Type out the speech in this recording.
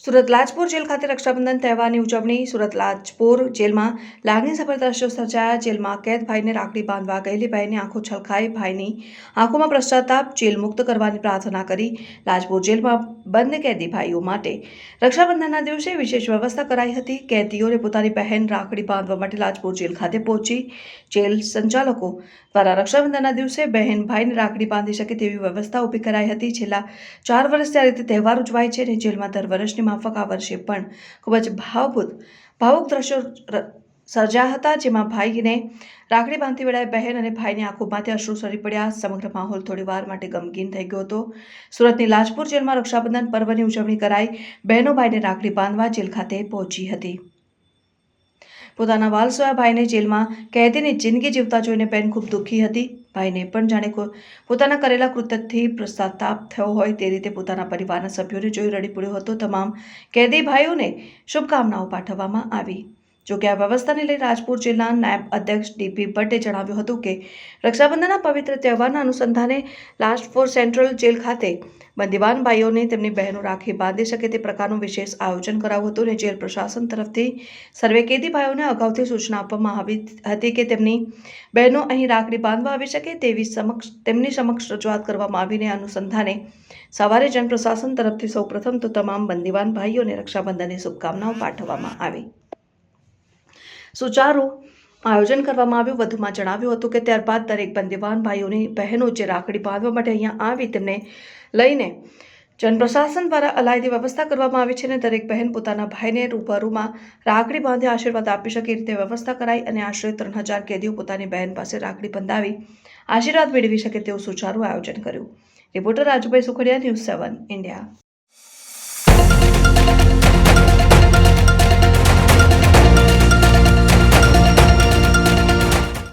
Surat Lajpore jail ખાતે રક્ષાબંધન તહેવારની ઉજવણી. સુરત લાજપોર જેલમાં લાગણી દ્રશ્યો સર્જાયા. જેલમાં કેદ ભાઈને રાખડી બાંધવા ગયેલી ભાઈની આંખો છલકાઈ ભાઈની આંખોમાં પશ્ચાતાપ જેલ મુક્ત કરવાની પ્રાર્થના કરી લાજપોર જેલમાં બંધ કેદી ભાઈઓ માટે. રક્ષાબંધનના દિવસે વિશેષ વ્યવસ્થા કરાઈ હતી. કેદીઓને પોતાની બહેન રાખડી બાંધવા માટે લાજપોર જેલ ખાતે પહોંચી. જેલ સંચાલકો દ્વારા રક્ષાબંધનના દિવસે બહેન ભાઈને રાખડી બાંધી શકે તેવી વ્યવસ્થા ઊભી કરાઈ હતી. છેલ્લા ચાર વર્ષથી આ રીતે તહેવાર ઉજવાય છે અને જેલમાં દર વર્ષની માફક આ વર્ષે પણ ખૂબ જ ભાવભૂત, ભાવુક દ્રશ્યો સર્જા હતા જેમાં ભાઈને રાખડી બાંધતી વેળાએ બહેન અને ભાઈની આંખોમાંથી અશ્રુ સરી પડ્યા. સમગ્ર માહોલ થોડી વાર માટે ગમગીન થઈ ગયો હતો. સુરતની લાજપુર જેલમાં રક્ષાબંધન પર્વની ઉજવણી કરાઈ. બહેનો ભાઈને રાખડી બાંધવા જેલ ખાતે પહોંચી હતી. પોતાના વાલસોયા ભાઈને જેલમાં કેદીની જિંદગી જીવતા જોઈને બેન ખૂબ દુઃખી હતી. ભાઈને પણ જાણે પોતાના કરેલા કૃત્યથી પશ્ચાતાપ થયો હોય તે રીતે પોતાના પરિવારના સભ્યોને જોઈ રડી પડ્યો હતો. તમામ કેદી ભાઈઓને શુભકામનાઓ પાઠવવામાં આવી. જોકે આ વ્યવસ્થાને લઈ રાજપુર જિલ્લા નાયબ અધ્યક્ષ ડીપી ભટ્ટે જણાવ્યું હતું કે રક્ષાબંધનના પવિત્ર તહેવારના અનુસંધાને લાસ્ટ ફોર સેન્ટ્રલ જેલ ખાતે બંદીવાન ભાઈઓને તેમની બહેનો રાખી બાંધી શકે તે પ્રકારનું વિશેષ આયોજન કરાવ્યું હતું અને જેલ પ્રશાસન તરફથી સર્વે કેદી ભાઈઓને અગાઉથી સૂચના આપવામાં આવી હતી કે તેમની બહેનો અહીં રાખડી બાંધવા આવી શકે તેવી સમક્ષ તેમની સમક્ષ રજૂઆત કરવામાં આવીને અનુસંધાને સવારે જન પ્રશાસન તરફથી સૌપ્રથમ તો તમામ બંદીવાન ભાઈઓને રક્ષાબંધનની શુભકામનાઓ પાઠવવામાં આવી. સુચારુ આયોજન કરવામાં આવ્યું. વધુમાં જણાવ્યું હતું કે ત્યારબાદ દરેક બંદીવાન ભાઈઓની બહેનો જે રાખડી બાંધવા માટે અહીંયા આવી તેમને લઈને જનપ્રશાસન દ્વારા અલાયદી વ્યવસ્થા કરવામાં આવી છે અને દરેક બહેન પોતાના ભાઈને રૂબરૂમાં રાખડી બાંધી આશીર્વાદ આપી શકે એ રીતે વ્યવસ્થા કરાઈ અને આશરે ત્રણ હજાર કેદીઓ પોતાની બહેન પાસે રાખડી બંધાવી આશીર્વાદ મેળવી શકે તેવું સુચારું આયોજન કર્યું. Reporter Rajubhai Sukhadiya, news seven, India.